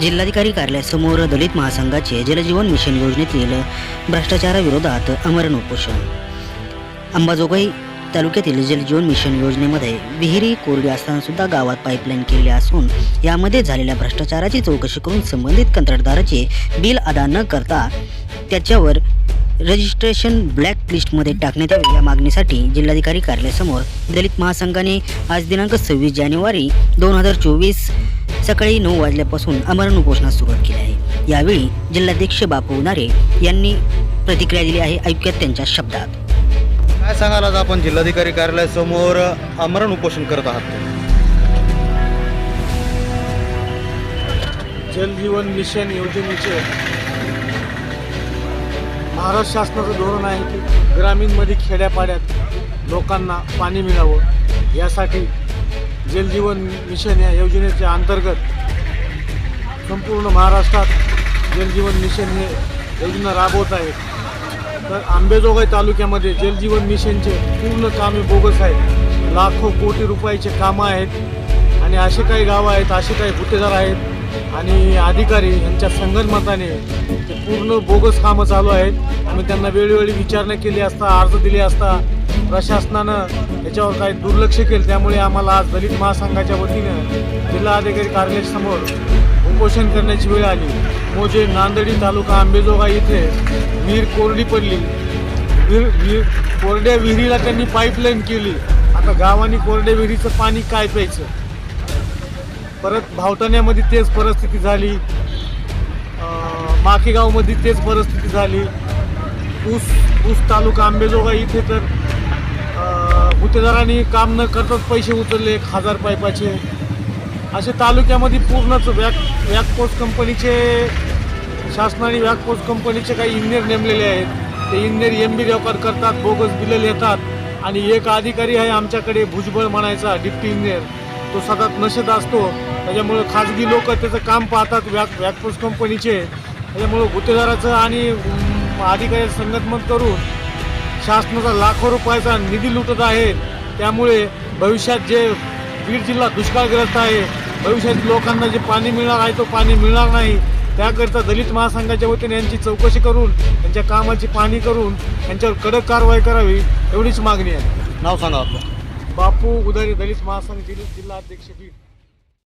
जिल्हाधिकारी कार्यालयासमोर दलित महासंघाचे जलजीवन मिशन योजनेतील भ्रष्टाचाराविरोधात अमरण उपोषण. अंबाजोगाई तालुक्यातील जलजीवन मिशन योजनेमध्ये विहिरी कोरडी असताना सुद्धा गावात पाईपलाईन केलेली असून यामध्ये झालेल्या भ्रष्टाचाराची चौकशी करून संबंधित कंत्राटदाराचे बिल अदा न करता त्याच्यावर रजिस्ट्रेशन ब्लॅक लिस्टमध्ये टाकण्यात यावे या मागणीसाठी जिल्हाधिकारी कार्यालयासमोर दलित महासंघाने आज दिनांक सव्वीस जानेवारी दोन हजार चोवीस सकाळी नऊ वाजल्यापासून आमरण उपोषणास सुरुवात केली आहे. यावेळी जिल्हाध्यक्ष बापू उनारे यांनी प्रतिक्रिया दिली आहे ऐकूयात त्यांच्या शब्दात. काय सांगाल आज आपण जिल्हाधिकारी कार्यालयासमोर आमरण उपोषण करत आहात? जलजीवन मिशन योजनेचे महाराष्ट्र शासनाचं धोरण आहे की ग्रामीणमध्ये खेड्यापाड्यात लोकांना पाणी मिळावं यासाठी जलजीवन मिशन या योजनेच्या अंतर्गत संपूर्ण महाराष्ट्रात जलजीवन मिशन हे योजना राबवत आहेत. तर आंबेजोगाई तालुक्यामध्ये जलजीवन मिशनचे पूर्ण कामे बोगस आहेत. लाखो कोटी रुपयाचे कामं आहेत. आणि असे काही गावं आहेत असे काही गुत्तेदार आहेत. आणि अधिकारी यांच्या संगनमताने ते पूर्ण बोगस कामं चालू आहेत. आम्ही त्यांना वेळोवेळी विचारणा केली असता अर्ज दिले असता प्रशासनानं याच्यावर काही दुर्लक्ष केलं. त्यामुळे आम्हाला आज दलित महासंघाच्या वतीनं जिल्हाधिकारी कार्यालयासमोर उपोषण करण्याची वेळ आली. मोजे नांदडी तालुका आंबेजोगाई इथे विहीर कोरडी पडली. विहीर विहीर कोरड्या विहिरीला त्यांनी पाईपलाईन केली. आता गावाने कोरड्या विहिरीचं पाणी काय प्यायचं? परत भावताण्यामध्ये तेच परिस्थिती झाली. माकेगावमध्ये तेच परिस्थिती झाली. ऊस ऊस तालुका आंबेजोगाई इथे तर गुत्तेदारांनी काम न करताच पैसे उचलले एक हजार पाईपाचे. असे तालुक्यामध्ये पूर्णच वॅक वॅकपोस्ट कंपनीचे शासनाने वॅकपोस्ट कंपनीचे काही इंजिनियर नेमलेले आहेत. ते इंजिनियर एम बी रेकॉर्ड करतात बोगस बिलं लिहितात आणि एक अधिकारी आहे आमच्याकडे भुजबळ म्हणायचा डिप्टी इंजिनियर. तो सतत नशेत असतो. त्याच्यामुळं खाजगी लोक त्याचं काम पाहतात वॅक वॅकपोस्ट कंपनीचे. त्याच्यामुळं गुत्तेदाराचं आणि अधिकाऱ्याचं अधिकारी संगतमत करून शासनाचा लाखो रुपयाचा निधी लुटत आहे. त्यामुळे भविष्यात जे बीड जिल्हा दुष्काळग्रस्त आहे भविष्यात लोकांना जे पाणी मिळणार आहे तो पाणी मिळणार नाही. त्याकरिता दलित महासंघाच्या वतीने यांची चौकशी करून यांच्या कामाची पाहणी करून यांच्यावर कडक कारवाई करावी एवढीच मागणी आहे. नाव सांगा आपलं. बापू उदारी दलित महासंघ जिल्हा जिल्हा अध्यक्ष बीड.